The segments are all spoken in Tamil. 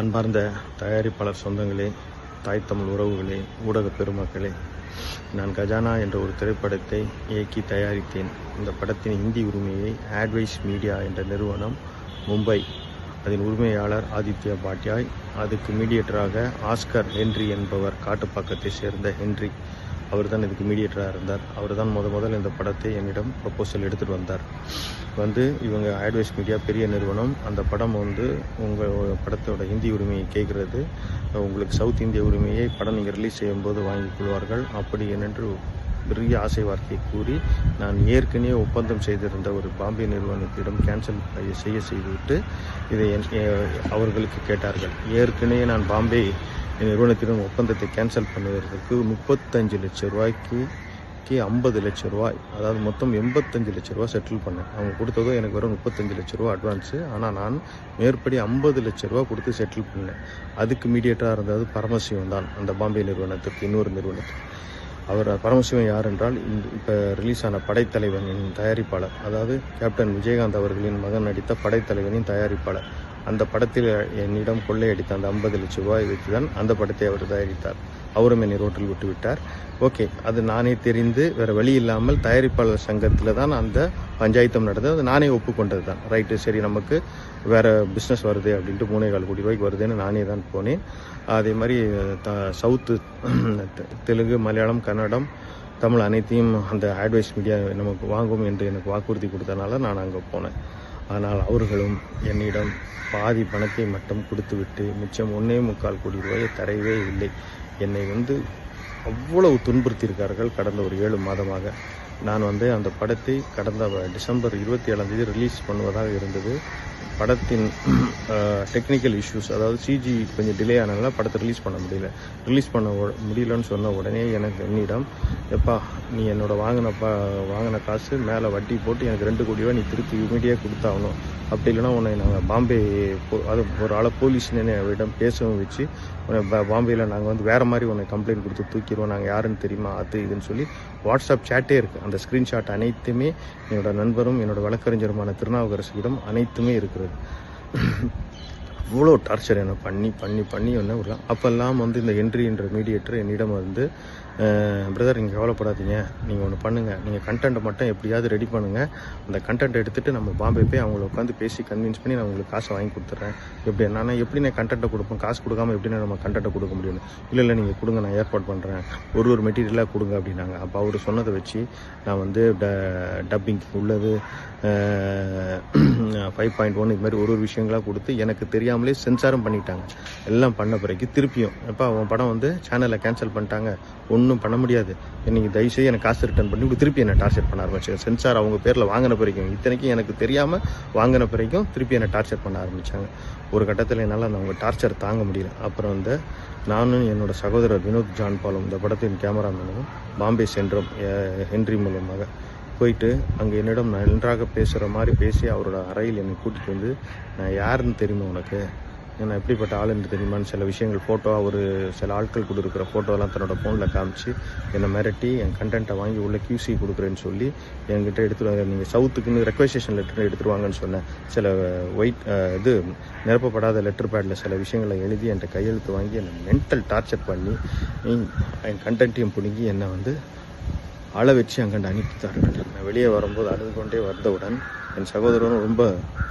அன்பார்ந்த தயாரிப்பாளர் சொந்தங்களே தாய் தமிழ் உறவுகளே ஊடக பெருமக்களே நான் கஜானா என்ற ஒரு திரைப்படத்தை இயக்கி தயாரித்தேன். இந்த படத்தின் இந்தி உரிமையை ஆட்வைஸ் மீடியா என்ற நிறுவனம் மும்பை அதன் உரிமையாளர் ஆதித்யா பாட்யாய் அதுக்கு மீடியேட்டராக ஆஸ்கர் ஹென்றி என்பவர் காட்டுப்பாக்கத்தை சேர்ந்த ஹென்றி. அவர் தான் இதுக்கு மீடியேட்டராக இருந்தார். அவர் தான் முத முதல் இந்த படத்தை என்னிடம் ப்ரப்போசல் எடுத்துகிட்டு வந்தார். வந்து இவங்க ஆட்வைஸ் மீடியா பெரிய நிறுவனம். அந்த படம் வந்து உங்கள் படத்தோட ஹிந்தி உரிமையை கேட்குறது. உங்களுக்கு சவுத் இந்திய உரிமையை படம் நீங்கள் ரிலீஸ் செய்யும்போது வாங்கிக் கொள்வார்கள். அப்படி என்று பெரிய ஆசை வார்த்தையை கூறி நான் ஏற்கனவே ஒப்பந்தம் செய்திருந்த ஒரு பாம்பே நிறுவனத்திடம் கேன்சல் செய்ய செய்துவிட்டு இதை என்- அவர்களுக்கு கேட்டார்கள். ஏற்கனவே நான் பாம்பே நிறுவனத்திடம் ஒப்பந்தத்தை கேன்சல் பண்ணுவதற்கு முப்பத்தஞ்சு லட்சம் ரூபாய்க்கு கே ஐம்பது லட்ச ரூபாய் அதாவது மொத்தம் எண்பத்தஞ்சு லட்ச ரூபா செட்டில் பண்ணேன். அவங்க கொடுத்ததும் எனக்கு வெறும் முப்பத்தஞ்சு லட்ச ரூபா அட்வான்ஸு ஆனால் நான் மேற்படி ஐம்பது லட்ச ரூபா கொடுத்து செட்டில் பண்ணேன். அதுக்கு மீடியேட்டாக இருந்தது பரமசிவம் தான் அந்த பாம்பே நிறுவனத்துக்கு இன்னொரு நிறுவனத்துக்கு. அவர் பரமசிவம் யார் என்றால் இந்த இப்போ ரிலீஸ் ஆன படைத்தலைவனின் தயாரிப்பாளர் அதாவது கேப்டன் விஜயகாந்த் அவர்களின் மகன் நடித்த படைத்தலைவனின் தயாரிப்பாளர். அந்த படத்தில் என்னிடம் கொள்ளையடித்த அந்த ஐம்பது லட்சம் ரூபாய் வைத்து தான் அந்த படத்தை அவர் தயாரித்தார். அவரும் என்னை ரோட்டில் விட்டு விட்டார். ஓகே அது நானே தெரிந்து வேறு வழி இல்லாமல் தயாரிப்பாளர் சங்கத்தில் தான் அந்த பஞ்சாயத்தம் நடந்தது. அது நானே ஒப்புக்கொண்டது தான் ரைட்டு சரி நமக்கு வேறு பிஸ்னஸ் வருது அப்படின்ட்டு மூணே கால் கோடி ரூபாய்க்கு வருதுன்னு நானே தான் போனேன். அதே மாதிரி த சவுத்து தெலுங்கு மலையாளம் கன்னடம் தமிழ் அனைத்தையும் அந்த அட்வைஸ் மீடியா நமக்கு வாங்கும் என்று எனக்கு வாக்குறுதி கொடுத்தனால நான் அங்கே போனேன். ஆனால் அவர்களும் என்னிடம் பாதி பணத்தை மட்டும் கொடுத்துவிட்டு மிச்சம் ஒன்றே முக்கால் கோடி ரூபாயை தரவே இல்லை. என்னை வந்து அவ்வளவு துன்புறுத்தியிருக்கார்கள் கடந்த ஒரு ஏழு மாதமாக. நான் வந்து அந்த படத்தை கடந்த வ- டிசம்பர் இருபத்தி ஏழாம் தேதி ரிலீஸ் பண்ணுவதாக இருந்தது. படத்தின் டெக்னிக்கல் இஷ்யூஸ் அதாவது சிஜி கொஞ்சம் டிலே ஆனதுனால படத்தை ரிலீஸ் பண்ண முடியல. ரிலீஸ் பண்ண முடியலன்னு சொன்ன உடனே எனக்கு என்னிடம் எப்பா நீ என்னோட வாங்கின ப வாங்கின காசு மேலே வட்டி போட்டு எனக்கு ரெண்டு கோடி ரூபா நீ திருப்பி இமீடியாக கொடுத்தாகணும். அப்படி இல்லைன்னா உன்னை நாங்கள் பாம்பே போ- அது ஒரு ஆளை போலீஸ் அவரிடம் பேசவும் வச்சு உன்னை பாம்பேயில் நாங்கள் வந்து வேறு மாதிரி உன்னை கம்ப்ளைண்ட் கொடுத்து தூக்கிடுவோம். நாங்கள் யாருன்னு தெரியுமா? அது இதுன்னு சொல்லி வாட்ஸ்அப் சேட்டே இருக்குது அந்த ஸ்க்ரீன்ஷாட் அனைத்துமே என்னோட நண்பரும் என்னோட வழக்கறிஞருமான திருநாவுக்கரசிடம் அனைத்துமே இருந்தது அவ்வளோ டார்ச்சர் என்ன பண்ணி பண்ணி பண்ணி ஒன்று விடலாம் அப்போல்லாம் வந்து இந்த என்ட்ரி என்ற மீடியேட்டர் என்னிடம் வந்து பிரதர் நீங்கள் கவலைப்படாதீங்க. நீங்கள் ஒன்று பண்ணுங்கள் நீங்கள் கண்டென்ட்டை மட்டும் எப்படியாவது ரெடி பண்ணுங்கள் அந்த கண்டென்ட் எடுத்துகிட்டு நம்ம பாம்பே போய் அவங்கள உட்காந்து பேசி கன்வின்ஸ் பண்ணி நான் உங்களுக்கு காசை வாங்கி கொடுத்துட்றேன் எப்படி என்னன்னா எப்படி நான் கண்டென்ட்டை கொடுப்போம் காசு கொடுக்காம எப்படி நம்ம கண்டென்ட்டை கொடுக்க முடியும்? இல்லை இல்லை நீங்கள் கொடுங்க நான் ஏற்பாடு பண்ணுறேன் ஒரு ஒரு மெட்டீரியலாக கொடுங்க அப்படின்னாங்க. அப்போ அவர் சொன்னதை வச்சு நான் வந்து ட டப்பிங் உள்ளது ஃபைவ் பாயிண்ட் ஒன் இது மாதிரி ஒரு ஒரு விஷயங்களாக கொடுத்து எனக்கு தெரியாமலே சென்சாரம் பண்ணிட்டாங்க. எல்லாம் பண்ண பிறகு திருப்பியும் எப்போ அவன் படம் வந்து சேனலை கேன்சல் பண்ணிட்டாங்க. ஒன்றும் பண்ண முடியாது. நீங்கள் தயவுசெய்து எனக்கு காசு ரிட்டர்ன் பண்ணி இப்படி திருப்பி என்னை டார்ச்சர் பண்ண ஆரம்பிச்சாங்க சென்சார் அவங்க பேரில் வாங்கின பிறகும் இத்தனைக்கும் எனக்கு தெரியாமல் வாங்கின பிறகும் திருப்பி என்னை டார்ச்சர் பண்ண ஆரம்பித்தாங்க ஒரு கட்டத்தில் என்னால் அந்த அவங்க டார்ச்சர் தாங்க முடியல. அப்புறம் வந்து நானும் என்னோட சகோதரர் வினோத் ஜான் பாலும் இந்த படத்தின் கேமராமேனும் பாம்பே சென்றோம் ஹென்றி மூலமாக. போயிட்டு அங்கே என்னிடம் நன்றாக பேசுகிற மாதிரி பேசி அவரோட அறையில் என்னை கூட்டிகிட்டு வந்து நான் யாருன்னு தெரியுமா உனக்கு? நான் எப்படிப்பட்ட ஆளுன்னு தெரியுமான்னு சில விஷயங்கள் ஃபோட்டோ ஒரு சில ஆட்கள் கொடுக்குற ஃபோட்டோலாம் தன்னோட ஃபோனில் காமிச்சு என்னை மிரட்டி என் கண்டென்ட்டை வாங்கி உள்ள கியூசி கொடுக்குறேன்னு சொல்லி என்கிட்ட எடுத்துட்டு நீங்கள் சவுத்துக்குன்னு ரெக்வஸ்டேஷன் லெட்டர் எடுத்துட்டு வாங்கன்னு சொன்னேன். சில ஒயிட் இது நிரப்பப்படாத லெட்டர் பேடில் சில விஷயங்களை எழுதி என்கிட்ட கையெழுத்து வாங்கி என்னை மென்டல் டார்ச்சர் பண்ணி என் கண்டென்ட்டையும் பிடுங்கி என்னை வந்து அழ வச்சு அங்கண்டு அனுப்பித்தார்கள். நான் வெளியே வரும்போது அழுது கொண்டே வந்தவுடன் என் சகோதரரும் ரொம்ப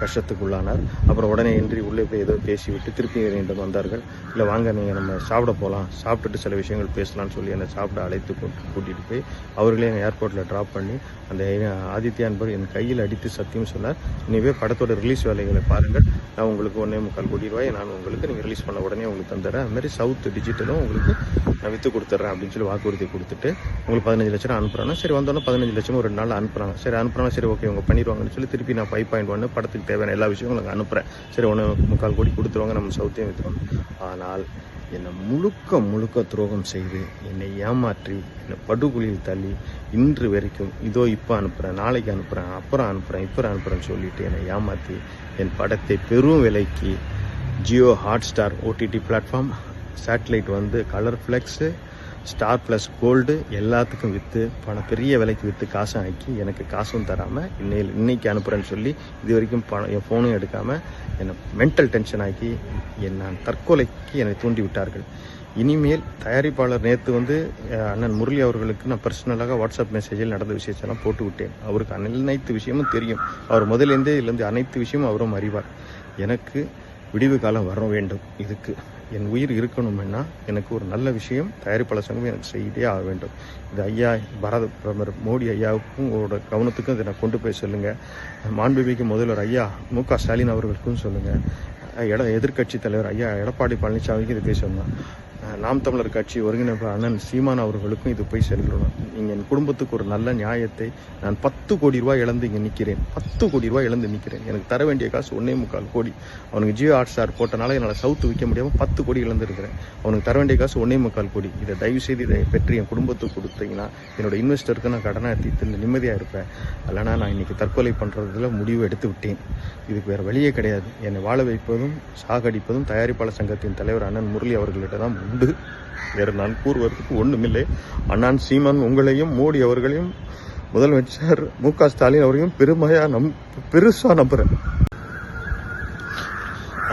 கஷ்டத்துக்குள்ளானார். அப்புறம் உடனே இன்றி உள்ளே போய் ஏதோ பேசிவிட்டு திருப்பி என்னிடம் வந்தார்கள். இல்லை வாங்க நீங்கள் நம்ம சாப்பிட போகலாம் சாப்பிட்டுட்டு சில விஷயங்கள் பேசலாம்னு சொல்லி என்னை சாப்பிட அழைத்து கூட்டு கூட்டிகிட்டு போய் அவர்களே என்னை ஏர்போர்ட்டில் ட்ராப் பண்ணி அந்த ஆதித்யா என்பவர் என் கையில் அடித்து சத்தியம் சொன்னார். இனிவே படத்தோட ரிலீஸ் வேலைகளை பாருங்கள். நான் உங்களுக்கு ஒன்றே முக்கால் கோடி ரூபாய் நான் உங்களுக்கு நீங்கள் ரிலீஸ் பண்ண உடனே உங்களுக்கு தந்துடுறேன். அதுமாரி சவுத் டிஜிட்டலும் உங்களுக்கு நான் விற்று கொடுத்துட்றேன் அப்படின்னு சொல்லி வாக்குறுதி கொடுத்துட்டு உங்களுக்கு பதினஞ்சு லட்சம் ரூபா சரி வந்தோன்னே பதினஞ்சு லட்சம் ஒரு ரெண்டு நாள் அனுப்புகிறாங்க சரி அனுப்புகிறாங்க சரி ஓகே இவங்க பண்ணிடுவாங்கன்னு சொல்லி திருப்பி நான் ஃபைவ் பாயிண்ட் ஒன்று படத்துக்கு தேவையான எல்லா விஷயங்களும் உங்களுக்கு அனுப்புகிறேன் சரி ஒன்று முக்கால் கோடி கொடுத்துருவாங்க நம்ம சவுத்தையும் விற்றுருவாங்க ஆனால் என்னை முழுக்க முழுக்க துரோகம் செய்து என்னை ஏமாற்றி என்னை படுகொலியில் தள்ளி இன்று வரைக்கும் இதோ இப்போ அனுப்புகிறேன் நாளைக்கு அனுப்புகிறேன் அப்புறம் அனுப்புகிறேன் இப்போ அனுப்புகிறேன்னு சொல்லிட்டு என்னை ஏமாற்றி என் படத்தை பெரும் விலைக்கு Jio Hotstar OTT platform satellite வந்து colour flex Star Plus Gold எல்லாத்துக்கும் விற்று பணம் பெரிய விலைக்கு விற்று காசும் ஆக்கி எனக்கு காசும் தராமல் இன்னையில் இன்னைக்கு அனுப்புகிறேன்னு சொல்லி இது வரைக்கும் பணம் என் ஃபோனும் எடுக்காமல் என்னை மென்டல் டென்ஷன் ஆக்கி என் நான் தற்கொலைக்கு என்னை தூண்டி விட்டார்கள். இனிமேல் தயாரிப்பாளர் நேற்று வந்து அண்ணன் முரளி அவர்களுக்கு நான் பர்சனலாக வாட்ஸ்அப் மெசேஜில் நடந்த விஷயத்தெல்லாம் போட்டு விட்டேன். அவருக்கு அனைத்து விஷயமும் தெரியும். அவர் முதலேருந்தே இதுலேருந்து அனைத்து விஷயமும் அவரும் அறிவார். எனக்கு விடிவு காலம் வர வேண்டும். இதுக்கு என் உயிர் இருக்கணும்னா எனக்கு ஒரு நல்ல விஷயம் தயாரிப்பாளர் சங்கம் எனக்கு செய்யிட்டே ஆக வேண்டும். இது ஐயா பாரத பிரதமர் மோடி ஐயாவுக்கும் உங்களோட கவனத்துக்கும் இதை நான் கொண்டு போய் சொல்லுங்கள் மாண்புமிகு முதல்வர் ஐயா மு க ஸ்டாலின் அவர்களுக்கும் சொல்லுங்கள் எட எதிர்க்கட்சி தலைவர் ஐயா எடப்பாடி பழனிசாமிக்கு இது போய் நாம் தமிழர் கட்சி ஒருங்கிணைப்பு அண்ணன் சீமான் அவர்களுக்கும் இது போய் செல்லணும் நீங்கள் என் குடும்பத்துக்கு ஒரு நல்ல நியாயத்தை நான் பத்து கோடி ரூபாய் இழந்து இங்கே நிற்கிறேன் பத்து கோடி ரூபாய் இழந்து நிற்கிறேன் எனக்கு தர வேண்டிய காசு ஒன்னே முக்கால் கோடி. அவனுக்கு ஜியோ ஹாட் ஸ்டார் போட்டனால என்னால் சவுத்து விற்க முடியாமல் பத்து கோடி இழந்திருக்கிறேன். அவனுக்கு தர வேண்டிய காசு ஒன்னே முக்கால் கோடி. இதை தயவு செய்து இதை பெற்று என் குடும்பத்துக்கு கொடுத்தீங்கன்னா என்னோட இன்வெஸ்டருக்கு நான் கடனாக தீர்த்து நிம்மதியாக இருப்பேன். இல்லைனா நான் இன்றைக்கி தற்கொலை பண்ணுறதுல முடிவு எடுத்து விட்டேன். இதுக்கு வேறு வழியே கிடையாது. என்னை வாழ வைப்பதும் சாகடிப்பதும் தயாரிப்பாளர் சங்கத்தின் தலைவர் அண்ணன் முரளி அவர்களிடம் தான் உண்டு. வேறு நான் கூறுவதற்கு ஒன்றுமில்லை அண்ணான் சீமான் உங்களையும் மோடி அவர்களையும் முதலமைச்சர் மு க ஸ்டாலின் அவரையும் பெருமையாக நம் பெருசாக நம்புகிறேன்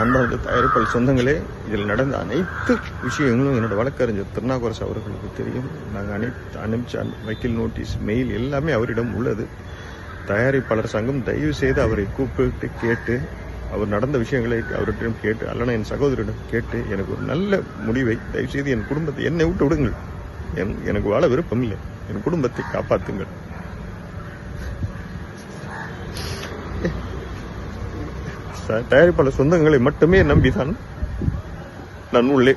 அன்பார்ந்த தயாரிப்பாளர் சொந்தங்களே இதில் நடந்த அனைத்து விஷயங்களும் என்னோட வழக்கறிஞர் திருநாகரசு அவர்களுக்கு தெரியும். நாங்கள் அனைத்து அனுப்பிச்ச வக்கீல் நோட்டீஸ் மெயில் எல்லாமே அவரிடம் உள்ளது. தயாரிப்பாளர் சங்கம் தயவு செய்து அவரை கூப்பிட்டு கேட்டு அவர் நடந்த விஷயங்களை அவரிடம் கேட்டு அல்லனா என் சகோதரிடம் கேட்டு எனக்கு ஒரு நல்ல முடிவை தயவு செய்து என் குடும்பத்தை என்னை விட்டு விடுங்கள். என் எனக்கு வாழ விருப்பம் இல்லை. என் குடும்பத்தை காப்பாற்றுங்கள் தயாரிப்பாளர் சொந்தங்களை மட்டுமே நம்பிதான் நான் உள்ளே